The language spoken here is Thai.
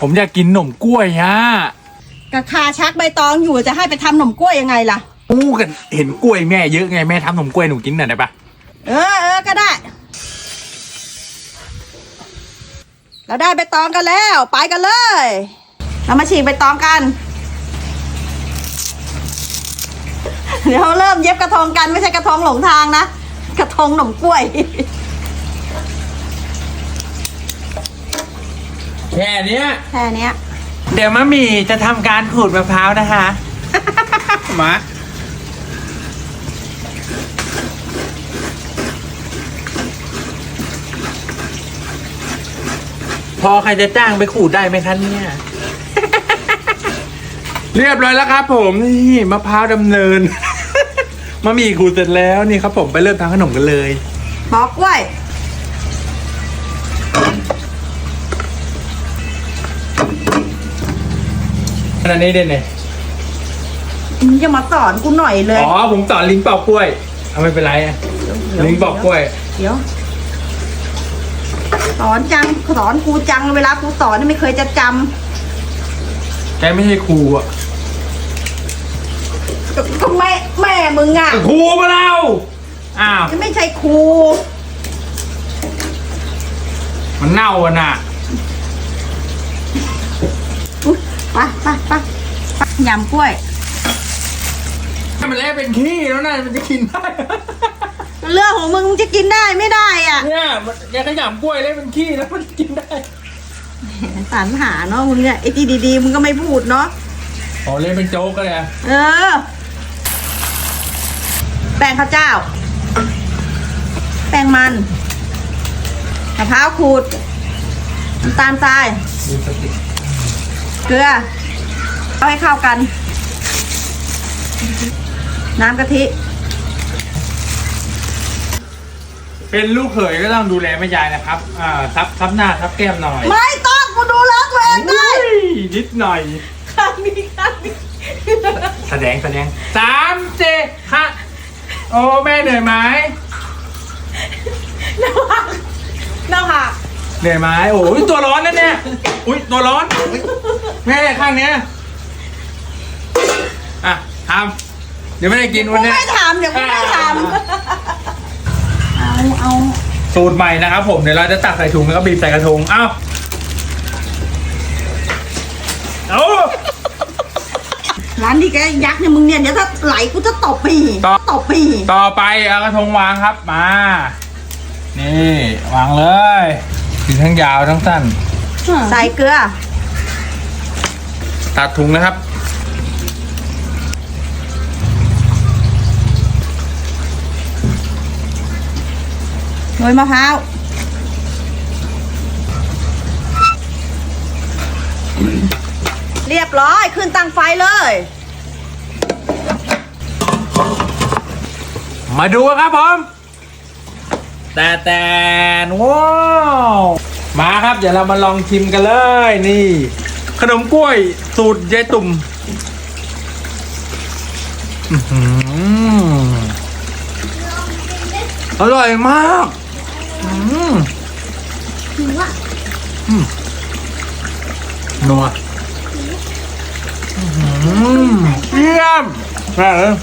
ผมอยากกินขนมกล้วยฮะกะคาชักใบตองอยู่จะให้ไปทำหนมกล้วยยังไงล่ะ อู้กันเห็นกล้วยแม่เยอะไงแม่ทำขนมกล้วยหนูกินหน่อยได้ปะเออเออก็ได้ เราได้ใบตองกันแล้ว ไปกันเลย เรามาฉีกใบตองกัน เดี๋ยวเริ่มเย็บกระทงกันไม่ใช่กระทงหลงทางนะ กระทงหนมกล้วย ค่เนี้ยแค่เนี้ยเดี๋ยวมะหมี่จะทำการขูดมะพร้าวนะคะมาพอใครจะจ้างไปขูดได้ไหมคะเนี่ย เรียบร้อยแล้วครับผมนี่มะพร้าวดำเนิน มะหมี่ขูดเสร็จแล้วนี่ครับผมไปเริ่มทำขนมกันเลยปอกกล้ว ยขนาดนี้เด่นเลยมึงจะมาสอนกูหน่อยเลยอ๋อผมสอนลิงเป่ากล้วยเอาไม่เป็นไรอะลิงเป่ากล้วย เดี๋ยว สอนจังสอนกูจังเวลากูสอนนี่ไม่เคยจะจแกไม่ใช่ครูอะำก็ก็แม่แม่มึงอะครูมาเราอ้าว ไม่ใช่ครู มันเน่าอะน่ะ อุ๊ย ไปไปไปไปยำกล้วยถ้ามันแล้วเป็นขี้แล้วนะมันจะกินได้ เรื่องของมึงมึงจะกินได้ไม่ได้อะเนี่ยมันแกขยำกล้วยแล้วเป็นขี้แล้วมันกินได้สรรหาเนาะมึงเนี่ยไอ้ที่ดีๆมึงก็ไม่พูดเนาะอ๋อเล่นเป็นโจ๊กก็เลยอะเออ แป้งข้าวเจ้า แป้งมันมะพร้าวขูดน้ำตาลทราย เกลือ เอาให้เข้ากัน น้ำกะทิ เป็นลูกเขยก็ต้องดูแลแม่ยายนะครับ อ่าซับซับหน้าซับแก้มหน่อยไม่ต้องกูดูแลตัวเองได้อุ้ยนิดหน่อย ข้างนี้ข้างนี้แสดงแสดงสามเจ็ดค่ะ โอ้แม่เหนื่อยไหมหน้าผากหน้าผากเหนื่อยไหมโอ้ยตัวร้อนนะเนี่ยอุ้ยตัวร้อนอุ๊ย แม่ข้างเนี้ยอะทำเดี๋ยวไม่ได้กินกูวันเนี้ยไม่ทำเดี๋ยวกูไม่ทำเอาเอาสูตรใหม่นะครับผมเดี๋ยวเราจะตักใส่ถุงแล้วก็บีบใส่กระทงเอ้าเอาร้านที่แกยักษ์เนี่ยมึงเนี่ยเดี๋ยวถ้าไหลกูจะตบปีต่อตบปีต่อไปเอากระทงวางครับมา นี่วางเลยถึงทั้งยาวทั้งสั้นใส่เกลือ ตัดถุงนะครับ โรยมะพร้าวเรียบร้อยขึ้นตั้งไฟเลย มาดูครับผม แต่แต่ว้าวมาครับ เดี๋ยวเรามาลองชิมกันเลยนี่ ขนมกล้วยสูตรยายตุ่มอร่อยมากนัวเยี่ยมแม่เอ้ย